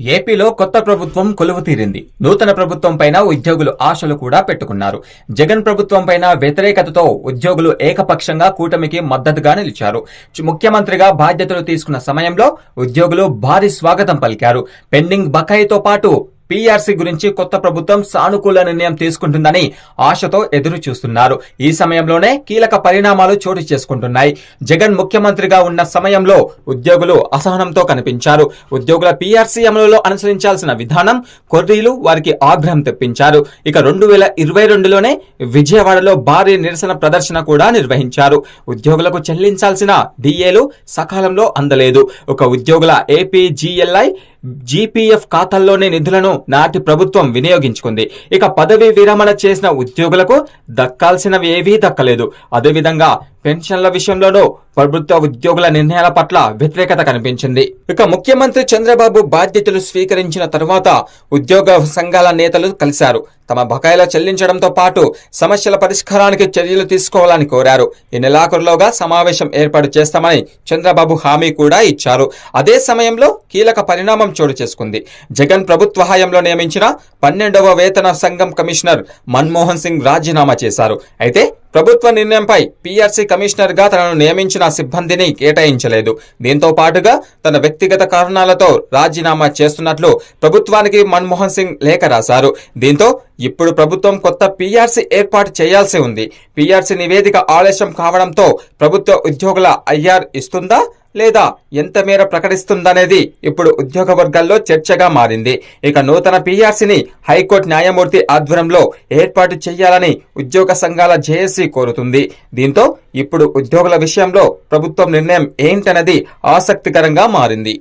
ఏపీలో కొత్త ప్రభుత్వం కొలువు తీరింది. నూతన ప్రభుత్వం పైన ఉద్యోగులు ఆశలు కూడా పెట్టుకున్నారు. జగన్ ప్రభుత్వం పైన వ్యతిరేకతతో ఉద్యోగులు ఏకపక్షంగా కూటమికి మద్దతుగా నిలిచారు. ముఖ్యమంత్రిగా బాధ్యతలు తీసుకున్న సమయంలో ఉద్యోగులు భారీ స్వాగతం పలికారు. పెండింగ్ బకాయితో పాటు పీఆర్సీ గురించి కొత్త ప్రభుత్వం సానుకూల నిర్ణయం తీసుకుంటుందని ఆశతో ఎదురు చూస్తున్నారు ఈ సమయంలోనే కీలక పరిణామాలు చోటు చేసుకుంటున్నాయి. జగన్ ముఖ్యమంత్రిగా ఉన్న సమయంలో ఉద్యోగులు అసహనంతో కనిపించారు. ఉద్యోగుల పీఆర్సీ అమలులో అనుసరించాల్సిన విధానం కొర్రీలు వారికి ఆగ్రహం తెప్పించారు. ఇక రెండు వేల ఇరవై రెండులోనే విజయవాడలో భారీ నిరసన ప్రదర్శన కూడా నిర్వహించారు. ఉద్యోగులకు చెల్లించాల్సిన డిఏలు సకాలంలో అందలేదు. ఒక ఉద్యోగుల ఏపీజీఎల్ఐ జీపీఎఫ్ ఖాతాల్లోని నిధులను నాటి ప్రభుత్వం వినియోగించుకుంది. ఇక పదవి విరమణ చేసిన ఉద్యోగులకు దక్కాల్సినవి ఏవీ దక్కలేదు. అదేవిధంగా పెన్షన్ల విషయంలోనూ ప్రభుత్వ ఉద్యోగుల నిర్ణయాల పట్ల వ్యతిరేకత కనిపించింది. ఇక ముఖ్యమంత్రి చంద్రబాబు బాధ్యతలు స్వీకరించిన తర్వాత ఉద్యోగ సంఘాల నేతలు కలిశారు. తమ బకాయిల చెల్లించడంతో పాటు సమస్యల పరిష్కారానికి చర్యలు తీసుకోవాలని కోరారు. ఈ నెలాఖరులోగా సమావేశం ఏర్పాటు చేస్తామని చంద్రబాబు హామీ కూడా ఇచ్చారు. అదే సమయంలో కీలక పరిణామం చోటు చేసుకుంది. జగన్ ప్రభుత్వ హయాంలో నియమించిన పన్నెండవ వేతన సంఘం కమిషనర్ మన్మోహన్ సింగ్ రాజీనామా చేశారు. అయితే ప్రభుత్వ నిర్ణయంపై పీఆర్సీ కమిషనర్గా తనను నియమించిన సిబ్బందిని కేటాయించలేదు. దీంతో పాటుగా తన వ్యక్తిగత కారణాలతో రాజీనామా చేస్తున్నట్లు ప్రభుత్వానికి మన్మోహన్ సింగ్ లేఖ రాశారు. దీంతో ఇప్పుడు ప్రభుత్వం కొత్త పీఆర్సీ ఏర్పాటు చేయాల్సి ఉంది. పీఆర్సీ నివేదిక ఆలస్యం కావడంతో ప్రభుత్వ ఉద్యోగుల ఐఆర్ ఇస్తుందా? లేదా ఎంత మేర ప్రకటిస్తుందనేది ఇప్పుడు ఉద్యోగ వర్గాల్లో చర్చగా మారింది. ఇక నూతన పీఆర్సీని హైకోర్టు న్యాయమూర్తి ఆధ్వర్యంలో ఏర్పాటు చేయాలని ఉద్యోగ సంఘాల జేఏసీ కోరుతుంది. దీంతో ఇప్పుడు ఉద్యోగుల విషయంలో ప్రభుత్వం నిర్ణయం ఏంటన్నది ఆసక్తికరంగా మారింది.